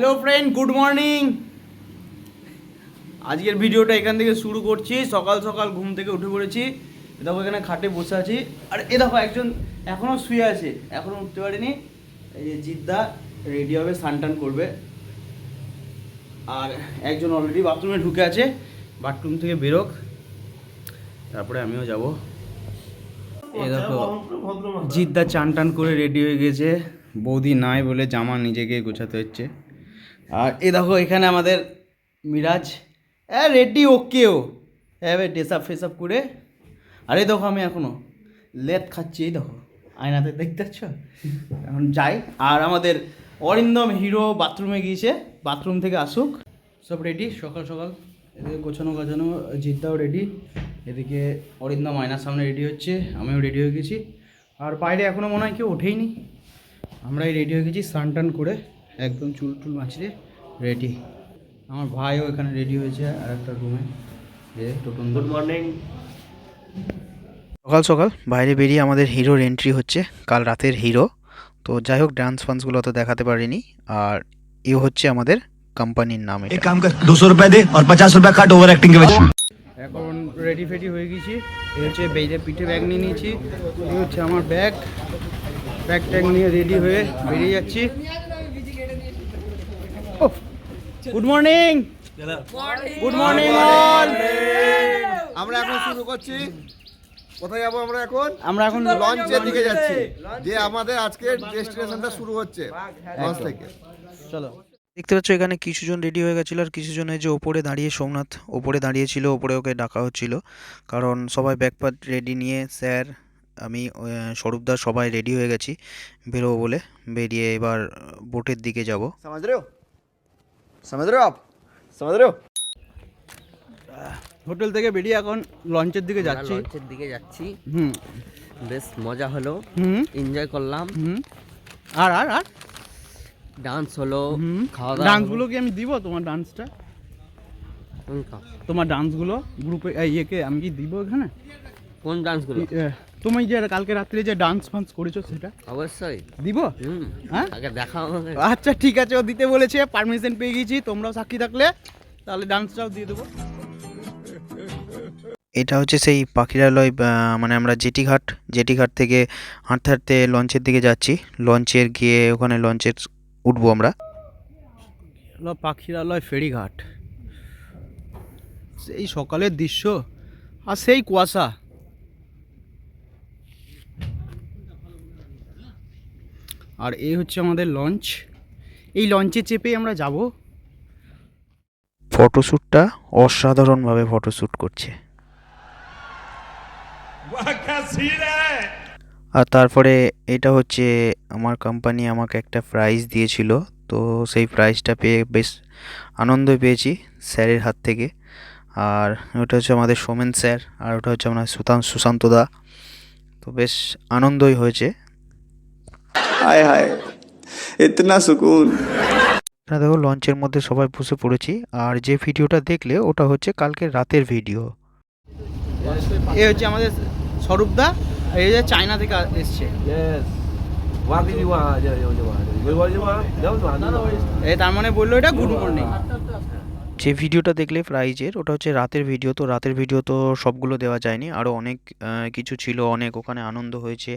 Hello friend good morning আজকের ভিডিওটা এখান থেকে শুরু করছি। সকাল সকাল ঘুম থেকে উঠে পড়েছি। এ দেখো এখানে খাটে বসে আছি। আর এ দেখো একজন এখনও শুয়ে আছে। এখনও উঠতে পারিনি। এই যে জিদ্দা রেডি হবে স্নান টান করবে। আর একজন অলরেডি বাথরুমে ঢুকে আছে। বাথরুম থেকে বেরোক। তারপরে আমিও যাব। এ দেখো জিদ্দা চান টান করে রেডি হয়ে গেছে। বৌদি নাই বলে জামা নিজেকে গোছাতে হচ্ছে। আর এ দেখো, এখানে আমাদের মিরাজ। হ্যাঁ রেডি, ওকেও। হ্যাঁ ভাই ড্রেসআপ ফেসআপ করে। আরে দেখো, আমি এখনও লেট খাচ্ছি, এই দেখো। আয়নাতে দেখতে পাচ্ছ? এখন যাই। আর আমাদের অরিন্দম হিরো বাথরুমে গিয়েছে। বাথরুম থেকে আসুক। সব রেডি সকাল সকাল। এদিকে গোছানো, গাছানো, জিদ্দাও রেডি এদিকে অরিন্দম আয়নার সামনে রেডি হচ্ছে। আমিও রেডি হয়ে গেছি। আর বাইরে এখনও মনে হয় কেউ ওঠেইনি। আমরাই রেডি হয়ে গেছি স্নান টান করে। একদম চুল টুল মাছড়ে। রেডি আমার ভাইও এখানে রেডি হয়েছে আর একটা রুমে টোটন গুড মর্নিং সকাল সকাল। বাইরে বেরিয়ে আমাদের হিরোর এন্ট্রি হচ্ছে। কাল রাতের হিরো তো যাই হোক ডান্স ফান্সগুলো তো দেখাতে পারিনি। আর এ হচ্ছে আমাদের কোম্পানির নাম এটা। কাম কর 200 রুপিয়া দে আর 50 রুপিয়া কাট ওভার অ্যাক্টিং কে এখন রেডি ফেডি হয়ে গেছি। এই হচ্ছে বেইরে পিঠে ব্যাগ নিয়ে নিয়েছি। এই হচ্ছে আমার ব্যাগ ব্যাগ ট্যাগ নিয়ে রেডি হয়ে বেরিয়ে যাচ্ছি। Good morning good morning all আমরা এখন শুরু করছি। কোথায় যাব আমরা এখন? আমরা এখন লঞ্চের দিকে যাচ্ছি যে আমাদের আজকের ডেস্টিনেশনটা শুরু হচ্ছে লঞ্চ থেকে। চলো। দেখতে পাচ্ছ এখানে কিছুজন রেডি হয়ে গেছিল আর কিছুজন এই যে ওপরে দাঁড়িয়ে সোমনাথ ওপরে দাঁড়িয়েছিল ওপরে ওকে ডাকা হচ্ছিল। কারণ সবাই ব্যাকপাট রেডি নিয়ে স্যার আমি স্বরূপদার সবাই রেডি হয়ে গেছি বেরোবো বলে। বেরিয়ে এবার বোটের দিকে যাব। समझ रहे हो समझ रहे हो आप समझ रहे हो হোটেল থেকে বেরিয়ে এখন লঞ্চের দিকে আমরা যাচ্ছি লঞ্চের দিকে যাচ্ছি হুম বেশ মজা হলো হুম এনজয় করলাম হুম আর আর আর ডান্স হলো হুম খাওয়া দাওয়া ডান্সগুলো কি আমি দিব তোমার ডান্সটা হলো। কোন তোমার ডান্সগুলো গ্রুপে ইয়েকে আমি কি দিব এখানে কোন ডান্সগুলো ই- এ, তুমি যে কালকে রাত্রে যে ডান্স ফান্স করেছ সেটা? অবশ্যই। দিব? হ্যাঁ? আগে দেখা আমাকে। আচ্ছা ঠিক আছে ও দিতে বলেছে পারমিশন পেয়ে গেছি তোমরাও সাক্ষী থাকলে তাহলে ডান্সটাও দিয়ে দেবো। এটা হচ্ছে সেই পাখিরালয় মানে আমরা জেটিঘাট জেটিঘাট থেকে হাঁটতে হাঁটতে লঞ্চের দিকে যাচ্ছি। লঞ্চের গিয়ে ওখানে লঞ্চের উঠবো আমরা। পাখিরালয় ফেরিঘাট। সেই সকালের দৃশ্য আর সেই কুয়াশা। আর এই হচ্ছে আমাদের লঞ্চ এই লঞ্চে চেপে আমরা যাব। ফটোশ্যুটটা অসাধারণভাবে ফটোশ্যুট করছে। আর তারপরে এটা হচ্ছে আমার কোম্পানি আমাকে একটা প্রাইজ দিয়েছিল। তো সেই প্রাইজটা পেয়ে বেশ আনন্দ পেয়েছি স্যারের হাত থেকে। আর ওটা হচ্ছে আমাদের সোমেন স্যার, আর ওটা হচ্ছে আমার সুতান সুশান্ত দা। তো বেশ আনন্দই হয়েছে। হায় হায় ইতনা সুকুন। এখানে দেখো লঞ্চের মধ্যে সবাই বসে পড়েছি আর যে ভিডিওটা দেখলে ওটা হচ্ছে কালকে রাতের ভিডিও। এ হচ্ছে আমাদের স্বরূপদা এই যে চায়না থেকে এসছে। এ তার মানে বলল এটা গুড মর্নিং। যে ভিডিওটা দেখলে প্রাইজের ওটা হচ্ছে রাতের ভিডিও। তো রাতের ভিডিও তো সবগুলো দেওয়া যায়নি। আরও অনেক কিছু ছিল, অনেক ওখানে আনন্দ হয়েছে,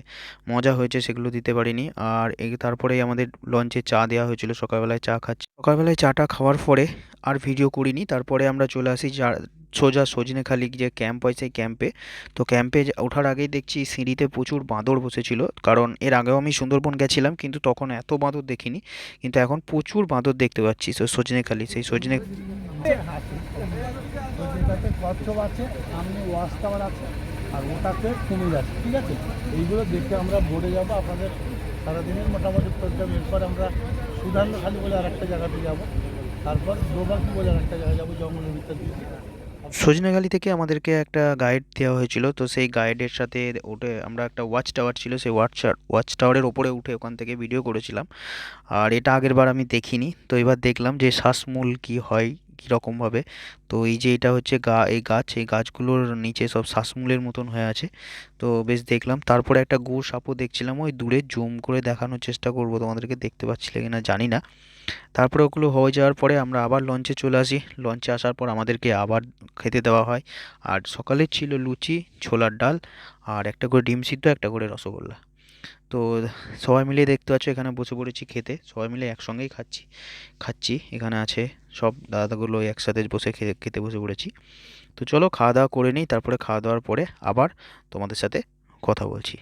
মজা হয়েছে, সেগুলো দিতে পারিনি। আর এই তারপরেই আমাদের লঞ্চে চা দেওয়া হয়েছিল, সকালবেলায় চা খাচ্ছি। সকালবেলায় চাটা খাওয়ার পরে আর ভিডিও করিনি। তারপরে আমরা চলে আসি সোজা সজনেখালি যে ক্যাম্প হয়, সেই ক্যাম্পে তো ক্যাম্পে ওঠার আগেই দেখছি সিঁড়িতে প্রচুর বাঁদর বসেছিল। কারণ এর আগেও আমি সুন্দরবন গেছিলাম, কিন্তু তখন এত বাঁদর দেখিনি। কিন্তু এখন প্রচুর বাঁদর দেখতে পাচ্ছি সজনেখালি, সেই সজনে যেটাতে কচ্ছপ আছে ওয়াচ টাওয়ার আছে, আর ওটাতে ঠিক আছে? এইগুলো দেখে আমরা যাব, আপনাদের সারাদিনের মোটামুটি প্রোগ্রাম। এরপর আমরা বলে আরেকটা জায়গাতে যাব, তারপর দোবাকি বলে আরেকটা জায়গায় যাব, জঙ্গলের থেকে আমাদেরকে একটা গাইড দেওয়া হয়েছিল, তো সেই গাইডের সাথে উঠে আমরা একটা ওয়াচ টাওয়ার ছিল, সেই ওয়াচ ওয়াচ টাওয়ারের ওপরে উঠে ওখান থেকে ভিডিও করেছিলাম। আর এটা আগের বার আমি দেখিনি, তো এবার দেখলাম যে শ্বাসমূল কি হয় কীরকমভাবে তো এই যে এটা হচ্ছে গা, এই গাছ, এই গাছগুলোর নিচে সব শ্বাসমূলের মতন হয়ে আছে। তো বেশ দেখলাম। তারপরে একটা গো সাপও দেখছিলাম। ওই দূরে জুম করে দেখানোর চেষ্টা করব। তোমাদেরকে দেখতে পাচ্ছিলে কিনা জানি না। তারপরে ওগুলো হয়ে যাওয়ার পরে আমরা আবার লঞ্চে চলে আসি। লঞ্চে আসার পর আমাদেরকে আবার খেতে দেওয়া হয়। আর সকালে ছিল লুচি, ছোলার ডাল, আর একটা করে ডিম সিদ্ধ, একটা করে রসগোল্লা। তো সবাই মিলে দেখতে পাচ্ছ এখানে বসে পড়েছি খেতে। সবাই মিলে একসঙ্গেই খাচ্ছি খাচ্ছি। এখানে আছে সব দাদাগুলো একসাথে বসে খেতে খেতে বসে পড়েছি। তো চলো খাওয়া দাওয়া করে নিই তারপরে খাওয়া দাওয়ার পরে আবার তোমাদের সাথে কথা বলছি।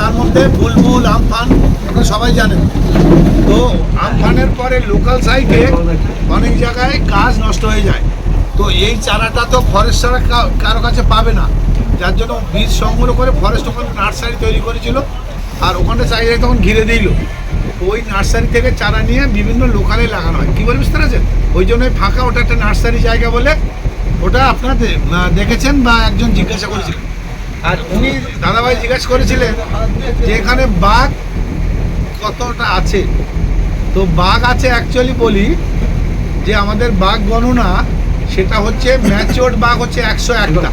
তার মধ্যে বুলবুল আমফান আপনারা সবাই জানেন তো আমফানের পরে লোকাল সাইটে অনেক জায়গায় গাছ নষ্ট হয়ে যায়। তো এই চারাটা তো ফরেস্ট ছাড়া কারও কাছে পাবে না। যার জন্য বীজ সংগ্রহ করে ফরেস্ট ওখানে নার্সারি তৈরি করেছিল। আর ওখানে চাইলে তখন ঘিরে দিল। ওই নার্সারি থেকে চারা নিয়ে বিভিন্ন লোকালে লাগানো হয়। কী বলে বুঝতে পারছেন? ওই জন্যই ফাঁকা ওটা একটা নার্সারি জায়গা বলে ওটা আহ, দেখেছেন বা একজন জিজ্ঞাসা করেছিলেন। আর উনি দাদাভাই জিজ্ঞাসা করেছিলেন যে এখানে বাঘ কতটা আছে? তো বাঘ আছে অ্যাকচুয়ালি বলি যে আমাদের বাঘ গণনা সেটা হচ্ছে ম্যাচিওর্ড বাঘ হচ্ছে একশো একটা।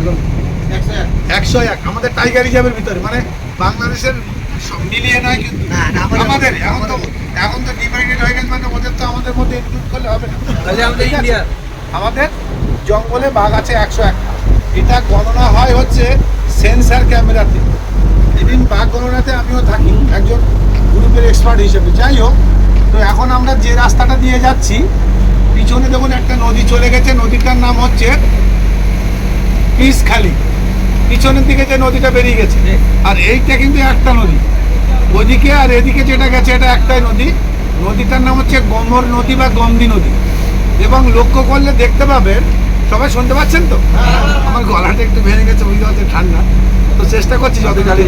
একশো এক আমাদের টাইগার রিজার্ভের ভিতরে মানে বাংলাদেশের সব মিলিয়ে নয় কিন্তু। আমাদের এখন তো এখন তো ডিভাইডেড হয়ে গেছে মানে ওদের তো আমাদের মধ্যে ইনক্লুড করলে হবে না। ঠিক আছে? আমাদের জঙ্গলে বাঘ আছে একশো একটা এটা গণনা হয় হচ্ছে সেন্সার ক্যামেরাতে এদিন বাঘ গণনাতে আমিও থাকি একজন গ্রুপের এক্সপার্ট হিসেবে। যাই হোক তো এখন আমরা যে রাস্তাটা দিয়ে যাচ্ছি পিছনে দেখুন একটা নদী চলে গেছে নদীটার নাম হচ্ছে পিসখালি। পিছনের দিকে যে নদীটা বেরিয়ে গেছে। আর এইটা কিন্তু একটা নদী। ওদিকে আর এদিকে যেটা গেছে এটা একটাই নদী। নদীটার নাম হচ্ছে গমর নদী বা গমদি নদী। এবং লক্ষ্য করলে দেখতে পাবেন সবাই শুনতে পাচ্ছেন তো? আমার গলাটা একটু ভেঙে গেছে বুঝতে পারছি ঠান্ডা। তো চেষ্টা করছি যত গাড়ি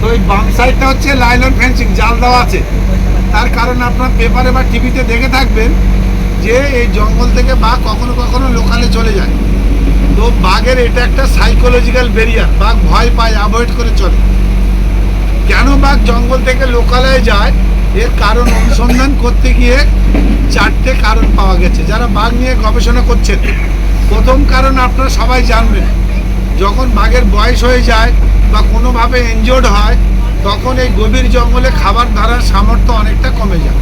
তো এই বাম সাইডটা হচ্ছে লাইলন ফেন্সিং জাল দেওয়া আছে। তার কারণ আপনার পেপারে বা টিভিতে দেখে থাকবেন যে এই জঙ্গল থেকে বা কখনো কখনো লোকালে চলে যায়। তো বাঘের এটা একটা সাইকোলজিক্যাল ব্যারিয়ার বাঘ ভয় পায় অ্যাভয়েড করে চলে। কেন বাঘ জঙ্গল থেকে লোকালয়ে যায়? এর কারণ অনুসন্ধান করতে গিয়ে চারটে কারণ পাওয়া গেছে। যারা বাঘ নিয়ে গবেষণা করছেন, প্রথম কারণ আপনারা সবাই জানবেন। যখন বাঘের বয়স হয়ে যায় বা কোনোভাবে এনজোর্ড হয়, তখন এই গভীর জঙ্গলে খাবার ধরার সামর্থ্য অনেকটা কমে যায়।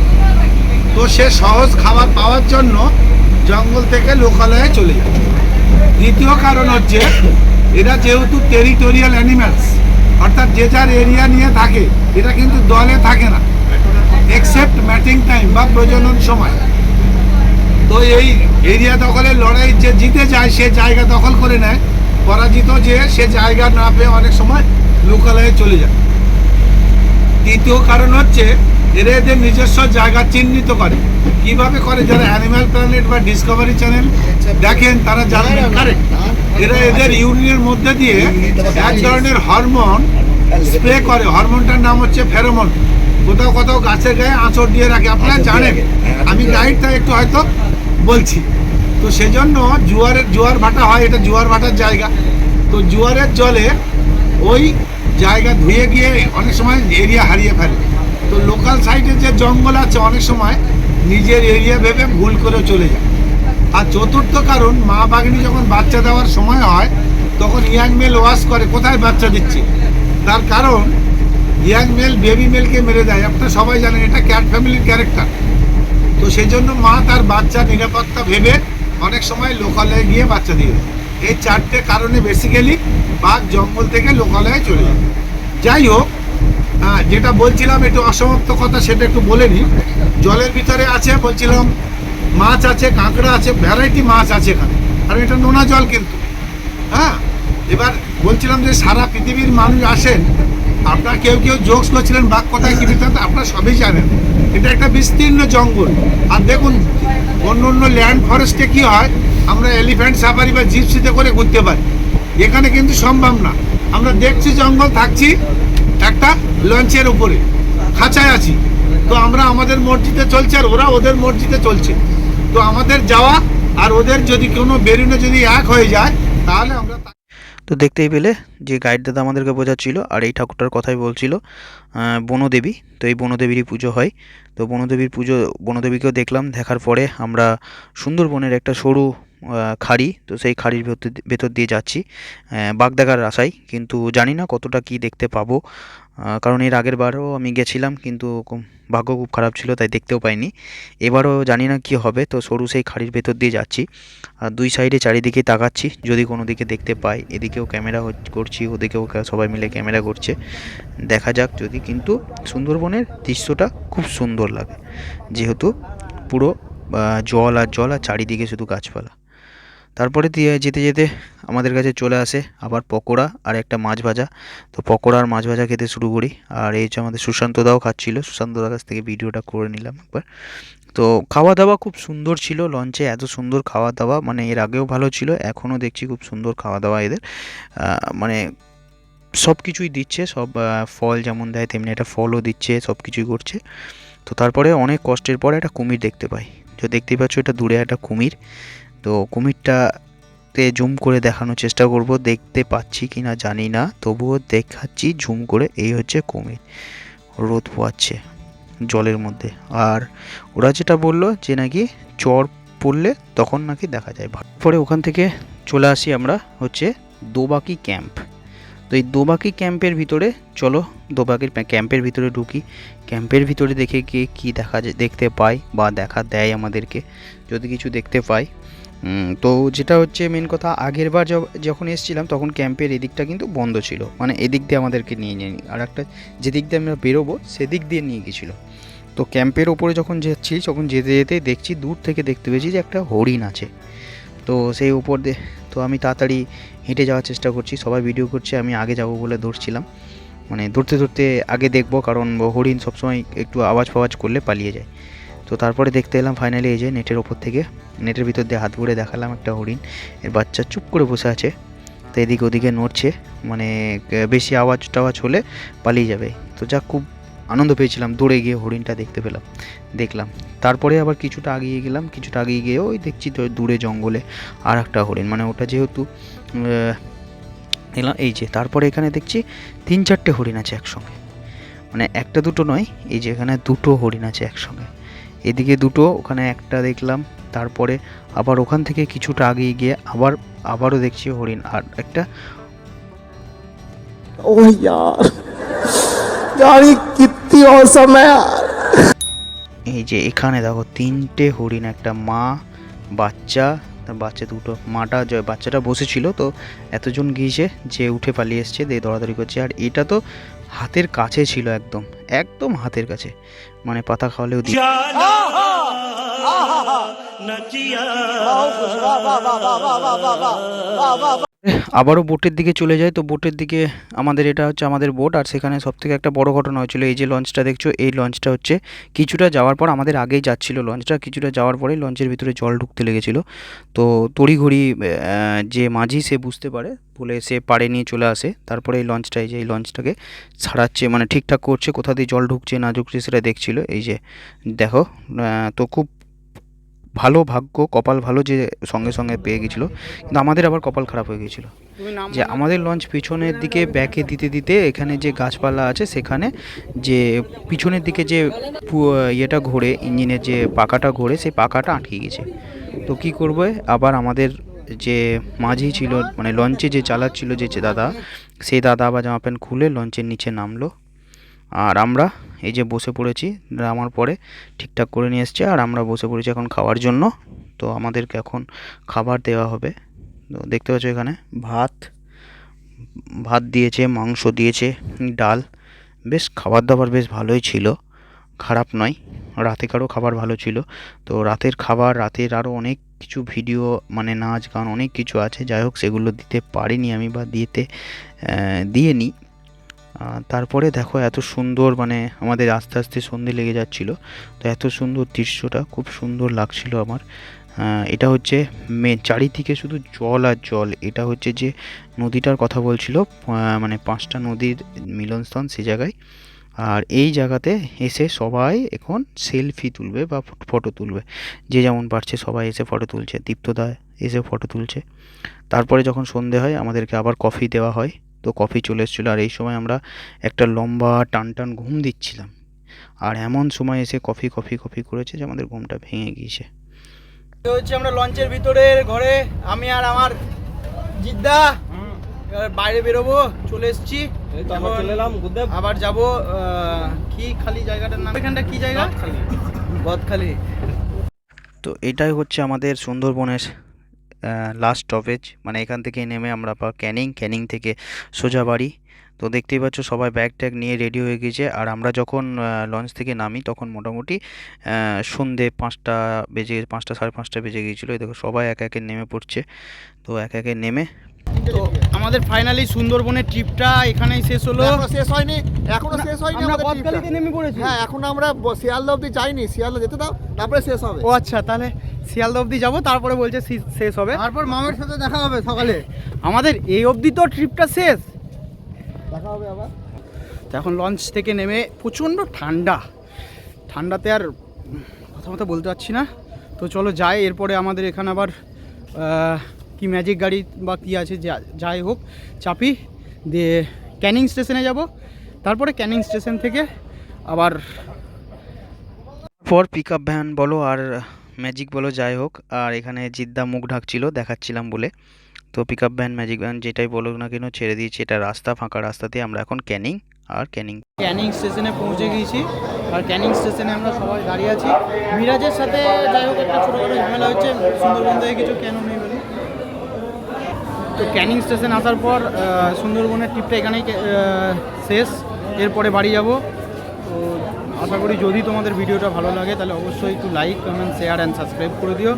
তো সে সহজ খাবার পাওয়ার জন্য জঙ্গল থেকে লোকালয়ে চলে যায়। দ্বিতীয় কারণ হচ্ছে, এরা যেহেতু টেরিটোরিয়াল অ্যানিম্যালস অর্থাৎ যে যার এরিয়া নিয়ে থাকে, এটা কিন্তু দলে থাকে না এক্সেপ্ট ম্যাটিং টাইম বা প্রজনন সময়। তো এই এরিয়া দখলের লড়াই যে জিতে যায়, সে জায়গা দখল করে নেয়। পরাজিত যে, সে জায়গা না পেয়ে অনেক সময় লোকালয়ে চলে যায়। তৃতীয় কারণ হচ্ছে, এরা এদের নিজস্ব জায়গা চিহ্নিত করে। কীভাবে করে? যারা অ্যানিম্যাল প্ল্যানেট বা ডিসকভারি চ্যানেল দেখেন তারা কারেক্ট এরা এদের ইউনিয়নের মধ্যে দিয়ে এক ধরনের হরমোন স্প্রে করে। হরমোনটার নাম হচ্ছে ফেরোমন। কোথাও কোথাও গাছের গায়ে আঁচড় দিয়ে রাখে। আপনারা জানেন। আমি গাইডটা একটু হয়তো বলছি। তো সেজন্য জোয়ারের জোয়ার ভাটা হয়। এটা জোয়ার ভাটার জায়গা। তো জোয়ারের জলে ওই জায়গা ধুয়ে গিয়ে অনেক সময় এরিয়া হারিয়ে ফেলে। তো লোকাল সাইডে যে জঙ্গল আছে অনেক সময় নিজের এরিয়া ভেবে ভুল করে চলে যায়। আর চতুর্থ কারণ, মা বাঘিনী যখন বাচ্চা দেওয়ার সময় হয়, তখন ইয়াং মেল ওয়াশ করে, কোথায় বাচ্চা দিচ্ছে? তার কারণ, ইয়াং মেল বেবি মেলকে মেরে দেয়। আপনারা সবাই জানেন, এটা ক্যাট ফ্যামিলির ক্যারেক্টার তো সেই জন্য মা তার বাচ্চা নিরাপত্তা ভেবে অনেক সময় লোকালয়ে গিয়ে বাচ্চা দিয়ে দেয়। এই চারটে কারণে বেসিক্যালি বাঘ জঙ্গল থেকে লোকালয়ে চলে যায়। যাই হোক আহ, যেটা বলছিলাম একটু অসমাপ্ত কথা সেটা একটু বলে নিই। জলের ভিতরে আছে বলছিলাম মাছ আছে কাঁকড়া আছে ভ্যারাইটি মাছ আছে এখানে। আর এটা নোনা জল কিন্তু। হ্যাঁ এবার বলছিলাম যে সারা পৃথিবীর মানুষ আসেন আপনারা কেউ কেউ জোকস করছিলেন বাঘ কোথায় কি বৃত্তান্ত আপনারা সবই জানেন। এটা একটা বিস্তীর্ণ জঙ্গল। আর দেখুন অন্য অন্য ল্যান্ড ফরেস্টে কি হয় আমরা এলিফ্যান্ট সাফারি বা জিপসিতে করে ঘুরতে পারি। এখানে কিন্তু সম্ভব না। আমরা দেখছি জঙ্গল থাকছি একটা লঞ্চের উপরে, খাঁচায় আছি। তো আমরা আমাদের মসজিদে চলছে আর ওরা ওদের মসজিদে চলছে। তো আমাদের যাওয়া আর ওদের যদি কোনো বেরুনে যদি এক হয়ে যায়, তাহলে আমরা তো দেখতেই পেলে যে গাইড দাদা আমাদেরকে বোঝাচ্ছিল আর এই ঠাকুরটার কথাই বলছিল বনদেবী। তো এই বনদেবীরই পুজো হয়। তো বনদেবীর পুজো, বনদেবীকেও দেখলাম, দেখার পরে আমরা সুন্দরবনের একটা সরু খাড়ি, তো সেই খাড়ির ভেতর ভেতর দিয়ে যাচ্ছি। বাগদাগার আশায় কিন্তু জানি না কতটা কি দেখতে পাবো। কারণ এর আগের বারও আমি গেছিলাম, কিন্তু ভাগ্য খুব খারাপ ছিল, তাই দেখতেও পাইনি। এবারও জানি না কি হবে, তো সরু সেই খাড়ির ভেতর দিয়ে যাচ্ছি। আর দুই সাইডে চারিদিকে তাকাচ্ছি, যদি কোনো দিকে দেখতে পাই। এদিকেও ক্যামেরা করছি, ওদিকেও সবাই মিলে ক্যামেরা করছে। দেখা যাক যদি, কিন্তু সুন্দরবনের দৃশ্যটা খুব সুন্দর লাগে। যেহেতু পুরো জল আর জল আর চারিদিকে শুধু গাছপালা। তারপরে দিয়ে যেতে যেতে আমাদের কাছে চলে আসে আবার পকোড়া আর একটা মাছ ভাজা। তো পকোড়া আর মাছ ভাজা খেতে শুরু করি। আর এই হচ্ছে আমাদের সুশান্ত দাও খাচ্ছিল। সুশান্ত দার কাছ থেকে ভিডিওটা করে নিলাম একবার। তো খাওয়া দাওয়া খুব সুন্দর ছিল লঞ্চে, এত সুন্দর খাওয়া দাওয়া মানে এর আগেও ভালো ছিল, এখনও দেখছি খুব সুন্দর খাওয়া দাওয়া এদের মানে সব কিছুই দিচ্ছে, সব ফল যেমন দেয় তেমনি একটা ফলও দিচ্ছে সব কিছুই করছে। তো তারপরে অনেক কষ্টের পরে একটা কুমির দেখতে পাই। তো দেখতেই পাচ্ছ এটা দূরে একটা কুমির। তো কুমিরটাতে জুম করে দেখানোর চেষ্টা করব, দেখতে পাচ্ছি কি না জানি না, তবুও দেখাচ্ছি জুম করে, এই হচ্ছে কুমির। রোদ পোয়াচ্ছে জলের মধ্যে। আর ওরা যেটা বলল যে নাকি চর পড়লে তখন নাকি দেখা যায়। পরে ওখান থেকে চলে আসি আমরা হচ্ছে দোবাকি ক্যাম্প। তো এই দোবাকি ক্যাম্পের ভিতরে, চলো দোবাকির ক্যাম্পের ভিতরে ঢুকি। ক্যাম্পের ভিতরে দেখে গিয়ে কী দেখা যায়, দেখতে পাই বা দেখা দেয় আমাদেরকে। যদি কিছু দেখতে পাই তো যেটা হচ্ছে মেন কথা, আগের বার যখন এসেছিলাম, তখন ক্যাম্পের এদিকটা কিন্তু বন্ধ ছিল। মানে এদিক দিয়ে আমাদেরকে নিয়ে নিয়ে আর একটা যেদিক দিয়ে আমরা বেরোবো, সেদিক দিয়ে নিয়ে গেছিল। তো ক্যাম্পের ওপরে যখন যাচ্ছি, তখন যেতে যেতে দেখছি, দূর থেকে দেখতে পেয়েছি যে একটা হরিণ আছে। তো সেই উপর দিয়ে, তো আমি তাড়াতাড়ি হেঁটে যাওয়ার চেষ্টা করছি, সবাই ভিডিও করছে, আমি আগে যাব বলে দৌড়ছিলাম মানে ধরতে ধরতে আগে দেখব, কারণ হরিণ সবসময় একটু আওয়াজ ফাওয়াজ করলে পালিয়ে যায়। তো তারপরে দেখতে এলাম ফাইনালি এই যে নেটের ওপর থেকে। নেটের ভিতর দিয়ে হাত ঘুরে দেখালাম একটা হরিণ। এর বাচ্চা চুপ করে বসে আছে। তো এদিকে ওদিকে নড়ছে মানে বেশি আওয়াজ টাওয়াজ হলে পালিয়ে যাবে। তো যা খুব আনন্দ পেয়েছিলাম। দৌড়ে গিয়ে হরিণটা দেখতে পেলাম, দেখলাম। তারপরে আবার কিছুটা আগিয়ে গেলাম, কিছুটা আগিয়ে গিয়ে ওই দেখছি তো দূরে জঙ্গলে আর একটা হরিণ। মানে ওটা যেহেতু এলাম, এই যে তারপরে এখানে দেখছি তিন চারটে হরিণ আছে একসঙ্গে। মানে একটা দুটো নয়, এই যে এখানে দুটো হরিণ আছে একসঙ্গে। এদিকে দুটো ওখানে একটা দেখলাম তারপরে আবার ওখান থেকে কিছুটা আগিয়ে গিয়ে আবার আবারও দেখছি হরিণ আর একটা ओह यार यार ये कितनी औसम है यार এই যে এখানে দেখো তিনটে হরিণ একটা মা বাচ্চা তার বাচ্চা দুটো মাটা যে বাচ্চাটা বসেছিল তো এতজন গিয়েছে যে উঠে পালিয়ে এসছে দিয়ে দৌড়াদৌড়ি করছে আর এটা তো হাতের কাছে ছিল একদম একদম হাতের কাছে মানে পাতা খাওয়ালেও দি আবারও বোটের দিকে চলে যায় তো বোটের দিকে আমাদের এটা হচ্ছে আমাদের বোট। আর সেখানে সব থেকে একটা বড় ঘটনা হয়েছিল, এই যে লঞ্চটা দেখছ, এই লঞ্চটা হচ্ছে কিছুটা যাওয়ার পর আমাদের আগেই যাচ্ছিল লঞ্চটা। কিছুটা যাওয়ার পরে লঞ্চের ভিতরে জল ঢুকতে লেগেছিল। তো তড়িঘড়ি যে মাঝি সে বুঝতে পারে, বলে সে পাড়ে নিয়ে চলে আসে। তারপরে এই লঞ্চটা, এই যে এই লঞ্চটাকে ছাড়াচ্ছে মানে ঠিকঠাক করছে, কোথা দিয়ে জল ঢুকছে না ঢুকছে সেটা দেখছিল। এই যে দেখো তো খুব ভালো ভাগ্য কপাল ভালো যে সঙ্গে সঙ্গে পেয়ে গেছিল কিন্তু আমাদের আবার কপাল খারাপ হয়ে গেছিল। যে আমাদের লঞ্চ পিছনের দিকে ব্যাকে দিতে দিতে এখানে যে গাছপালা আছে সেখানে যে পিছনের দিকে যে ইয়েটা ঘোরে ইঞ্জিনের যে পাকাটা ঘোরে সেই পাকাটা আটকে গেছে। তো কি করবে? আবার আমাদের যে মাঝি ছিল মানে লঞ্চে যে চালাচ্ছিল যে যে দাদা সেই দাদা আবার জামা প্যান্ট খুলে লঞ্চের নিচে নামলো। আর আমরা এই যে বসে পড়েছি, নামার পরে ঠিকঠাক করে নিয়ে এসছে আর আমরা বসে পড়েছি এখন খাওয়ার জন্য। তো আমাদেরকে এখন খাবার দেওয়া হবে। তো দেখতে পাচ্ছ এখানে ভাত ভাত দিয়েছে, মাংস দিয়েছে, ডাল। বেশ খাবার দাবার বেশ ভালোই ছিল। খারাপ নয়, রাতেকারও খাবার ভালো ছিল। তো রাতের খাবার, রাতের আরও অনেক কিছু ভিডিও মানে নাচ গান অনেক কিছু আছে। যাই হোক, সেগুলো দিতে পারিনি আমি বা দিতে দিয়ে নিই তারপরে দেখো এত সুন্দর মানে আমাদের আস্তে আস্তে সন্ধে লেগে যাচ্ছিল। তো এত সুন্দর দৃশ্যটা খুব সুন্দর লাগছিল আমার। এটা হচ্ছে মে চারিদিকে শুধু জল আর জল। এটা হচ্ছে যে নদীটার কথা বলছিল মানে পাঁচটা নদীর মিলনস্থান সে জায়গায়। আর এই জায়গাতে এসে সবাই এখন সেলফি তুলবে বা ফটো তুলবে। যে যেমন পারছে সবাই এসে ফটো তুলছে। দীপ্তদা এসে ফটো তুলছে। তারপরে যখন সন্ধে হয়, আমাদেরকে আবার কফি দেওয়া হয়। তো কফি চলে এসেছিল আর এই সময় আমরা একটা লম্বা টান টান ঘুম দিচ্ছিলাম। আর এমন সময় এসে কফি কফি কফি করেছে যে আমাদের ঘুমটা ভেঙে গিয়েছে। হচ্ছে আমরা লঞ্চের ভিতরের ঘরে আমি আর আমার জিদ্দা বাইরে বেরোবো চলে এসেছি। আবার যাব কি খালি জায়গাটার নাম? এখানটা কি জায়গা? বদখালি। তো এটাই হচ্ছে আমাদের সুন্দরবনের লাস্ট স্টপেজ মানে এখান থেকে নেমে আমরা পা ক্যানিং ক্যানিং থেকে সোজা বাড়ি। তো দেখতেই পাচ্ছ সবাই ব্যাগ ট্যাগ নিয়ে রেডি হয়ে গেছে। আর আমরা যখন লঞ্চ থেকে নামি তখন মোটামুটি সন্ধে পাঁচটা বেজে, পাঁচটা সাড়ে পাঁচটা বেজে গিয়েছিল। দেখো সবাই একে একে নেমে পড়ছে। তো একে একে নেমে তো আমাদের ফাইনালি সুন্দরবনের ট্রিপটা এখানেই শেষ হলো। শেষ হয়নি এখনও শেষ হয়নি আমরা আমাদের নেমে পড়েছি। হ্যাঁ এখন আমরা শিয়ালদা অব্দি যাইনি শিয়ালদা যেতে দাও তারপরে শেষ হবে। ও আচ্ছা তাহলে শিয়ালদা অবধি যাব তারপরে বলছে শেষ হবে। তারপর মামের সাথে দেখা হবে সকালে। আমাদের এই অবধি তো ট্রিপটা শেষ। দেখা হবে আবার। এখন লঞ্চ থেকে নেমে প্রচণ্ড ঠান্ডা। ঠান্ডাতে আর কথা মতো বলতে পারছি না। তো চলো যাই এরপরে আমাদের এখানে আবার কি ম্যাজিক গাড়ি বা কী আছে যা- যাই হোক চাপি দিয়ে ক্যানিং স্টেশনে যাব। তারপরে ক্যানিং স্টেশন থেকে আবার পর পিক আপ ভ্যান বলো আর ম্যাজিক বলো যাই হোক। আর এখানে জিদ্দা মুখ ঢাকছিল দেখাচ্ছিলাম বলে। তো pick up van magic van যেটাই বলো না কেন ছেড়ে দিয়েছে। এটা রাস্তা ফাঁকা রাস্তাতে আমরা এখন ক্যানিং আর ক্যানিং ক্যানিং স্টেশনে পৌঁছে গিয়েছি। আর ক্যানিং স্টেশনে আমরা সবাই দাঁড়িয়ে আছি। মিরাজের সাথে যাই হোক একটা ছোটোখাটো ঝামেলা হচ্ছে। সুন্দরবন থেকে কিছু কেন নেই তো ক্যানিং স্টেশন আসার পর সুন্দরবনের ট্রিপটা এখানেই শেষ। এরপরে বাড়ি যাব। তো আশা করি যদি তোমাদের ভিডিওটা ভালো লাগে, তাহলে অবশ্যই একটু like comment share and subscribe করে দিও।